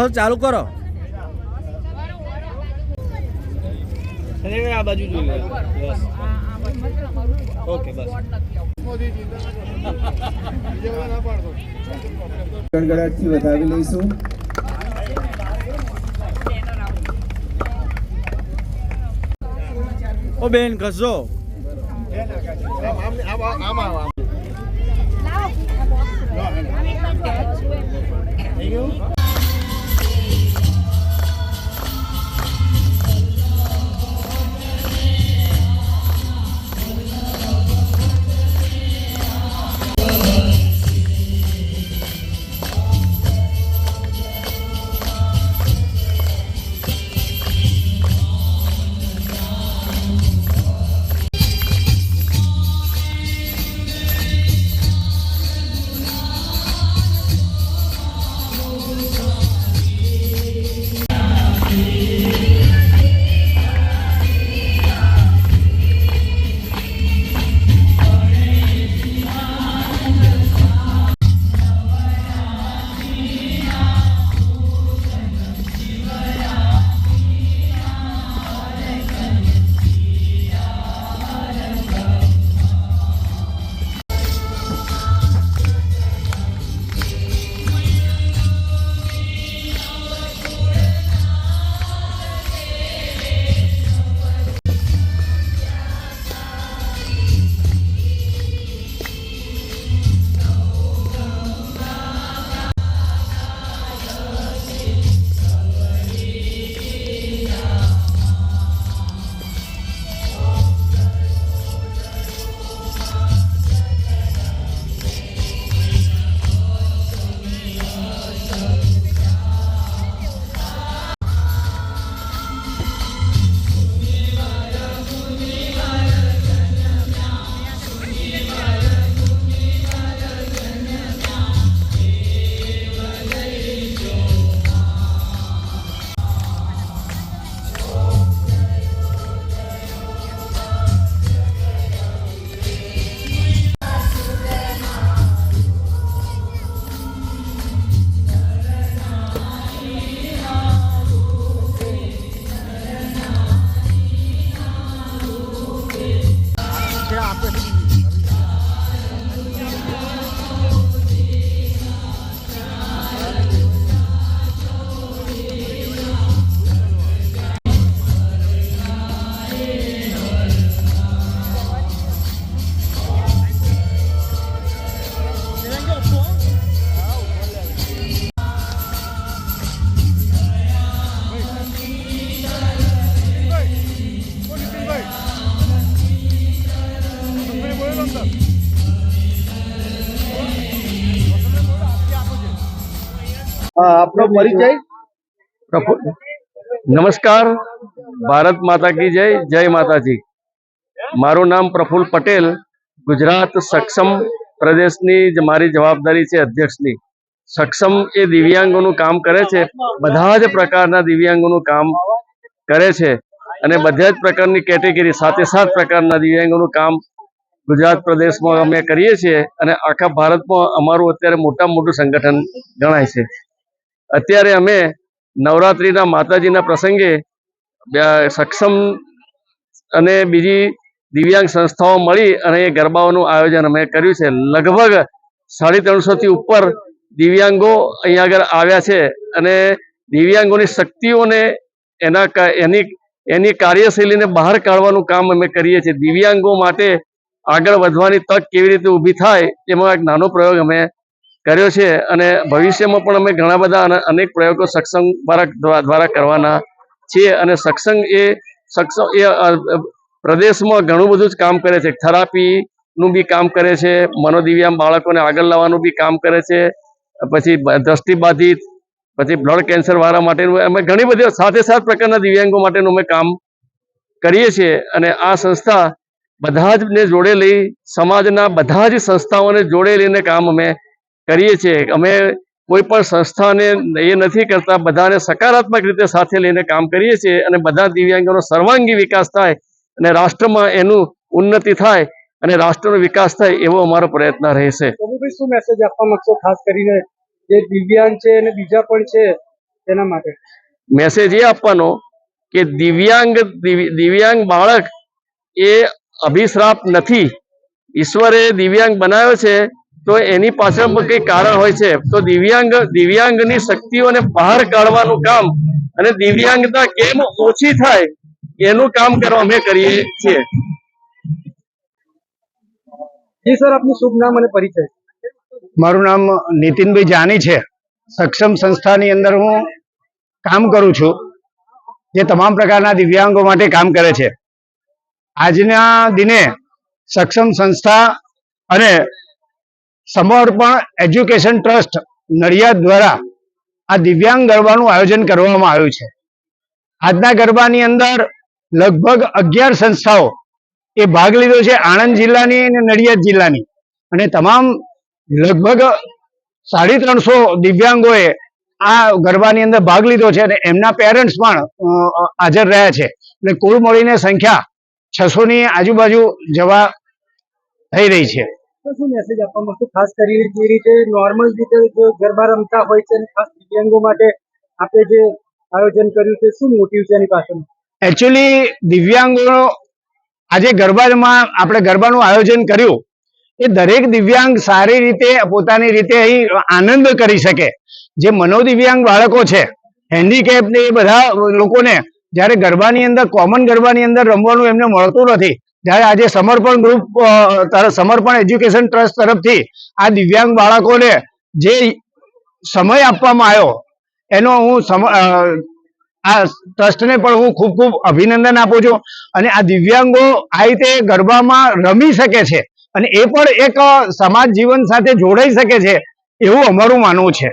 બસ ચાલુ કરો. આ બાજુ જોઈ લે. બસ. ઓકે બસ. ગણગડાટથી વધાવી લઈશું. ઓ બેન ઘસો with આપનો પરિચય? નમસ્કાર, ભારત માતા કી જય જય માતાજી. મારું નામ પ્રફુલ પટેલ, ગુજરાત સક્ષમ પ્રદેશની મારી જવાબદારી છે અધ્યક્ષની. સક્ષમ એ દિવ્યાંગોનું કામ કરે છે, બધા જ પ્રકારના દિવ્યાંગોનું કામ કરે છે અને બધા જ પ્રકારની કેટેગરી, સાથે સાત પ્રકારના દિવ્યાંગોનું કામ ગુજરાત પ્રદેશમાં અમે કરીએ છીએ અને આખા ભારતમાં અમારું અત્યારે મોટામાં મોટું સંગઠન ગણાય છે. અત્યારે અમે નવરાત્રિના માતાજીના પ્રસંગે સક્ષમ અને બીજી દિવ્યાંગ સંસ્થાઓ મળી અને એ ગરબાઓનું આયોજન અમે કર્યું છે. લગભગ સાડી ત્રણસોથી ઉપર દિવ્યાંગો અહીંયા આગળ આવ્યા છે અને દિવ્યાંગોની શક્તિઓને એના એની એની કાર્યશૈલીને બહાર કાઢવાનું કામ અમે કરીએ છીએ. દિવ્યાંગો માટે આગળ વધવાની તક કેવી રીતે ઊભી થાય, એમાં એક નાનો પ્રયોગ અમે કર્યો છે અને ભવિષ્યમાં પણ અમે ઘણા બધા અને- અનેક પ્રયોગો સત્સંગ દ્વારા કરવાના છીએ અને સત્સંગ એ સત્સંગ એ પ્રદેશમાં ઘણું બધું જ કામ કરે છે. થેરાપીનું બી કામ કરે છે મનોદિવ્યાંગ બાળકોને આગળ લાવવાનું બી કામ કરે છે, પછી દ્રષ્ટિબાધિત પછી બ્લડ કેન્સર વાળા માટેનું, અમે ઘણી બધી સાથે સાત પ્રકારના દિવ્યાંગો માટેનું અમે કામ કરીએ છીએ અને આ સંસ્થા બધા જ ને જોડે લઈ, સમાજના બધા જ સંસ્થાઓને જોડે લઈને કામ અમે કરીએ છીએ. અમે કોઈ પણ સંસ્થાને એ નથી કરતા બધાને સકારાત્મક રીતે સાથે લઈને કામ કરીએ છીએ અને બધા દિવ્યાંગોનો સર્વાંગી વિકાસ થાય અને રાષ્ટ્રમાં એનું ઉન્નતિ થાય અને રાષ્ટ્રનો વિકાસ થાય એવો અમારો પ્રયત્ન રહેશે. પ્રભુભાઈ શું મેસેજ આપવા માંગશો ખાસ કરીને જે દિવ્યાંગ છે અને બીજા પણ છે તેના માટે. મેસેજ એ આપવાનો કે દિવ્યાંગ દિવ્ય- દિવ્યાંગ બાળક એ અભિશ્રાપ નથી. ઈશ્વરે દિવ્યાંગ બનાવ્યો છે તો એની પાછળ પણ કંઈક કારણ હોય છે. તો દિવ્યાંગ દિવ્યાંગની શક્તિઓને બહાર કાઢવાનું કામ અને દિવ્યાંગતા કેમ ઓછી થાય એનું કામ કરવા અમે કરીએ છીએ. જી સર આપનું શુભ નામ અને પરિચય. મારું નામ નીતિનભાઈ જાની છે. સક્ષમ સંસ્થાની અંદર હું કામ કરું છું. જે તમામ પ્રકારના દિવ્યાંગો માટે કામ કરે છે. આજના દિને સક્ષમ સંસ્થા અને સમર્પણ એજ્યુકેશન ટ્રસ્ટ નડિયાદ દ્વારા આ દિવ્યાંગ ગરબાનું આયોજન કરવામાં આવ્યું છે. આજના ગરબાની અંદર લગભગ અગિયાર સંસ્થાઓ એ ભાગ લીધો છે, આણંદ જિલ્લાની અને નડિયાદ જિલ્લાની. અને તમામ લગભગ સાડી ત્રણસો દિવ્યાંગોએ આ ગરબાની અંદર ભાગ લીધો છે અને એમના પેરેન્ટ્સ પણ હાજર રહ્યા છે. એટલે કુલ મળીને સંખ્યા છસો ની આજુબાજુ જવા થઈ રહી છે. તો શું મેસેજ આપવા માંગશો ખાસ કરીને જે રીતે નોર્મલ રીતે જો ગરબા રમતા હોય છે અને ખાસ દિવ્યાંગો માટે આપણે જે આયોજન કર્યું છે, શું મોટિવ છે એની પાછળ એકચ્યુઅલી દિવ્યાંગો આજે ગરબામાં, આપણે ગરબાનું આયોજન કર્યું. એ દરેક દિવ્યાંગ સારી રીતે, પોતાની રીતે અહીં આનંદ કરી શકે. જે મનોદિવ્યાંગ બાળકો છે હેન્ડીકેપ ને એ બધા લોકોને જ્યારે ગરબાની અંદર કોમન ગરબાની અંદર રમવાનું એમને મળતું નથી જ્યારે આજે સમર્પણ ગ્રુપ સમર્પણ એજ્યુકેશન ટ્રસ્ટ તરફથી આ દિવ્યાંગ બાળકોને જે સમય આપવામાં આવ્યો, એનો હું આ ટ્રસ્ટને પણ હું ખૂબ ખૂબ અભિનંદન આપું છું. અને આ દિવ્યાંગો આ રીતે ગરબામાં રમી શકે છે અને એ પણ એક સમાજ જીવન સાથે જોડાઈ શકે છે એવું અમારું માનવું છે.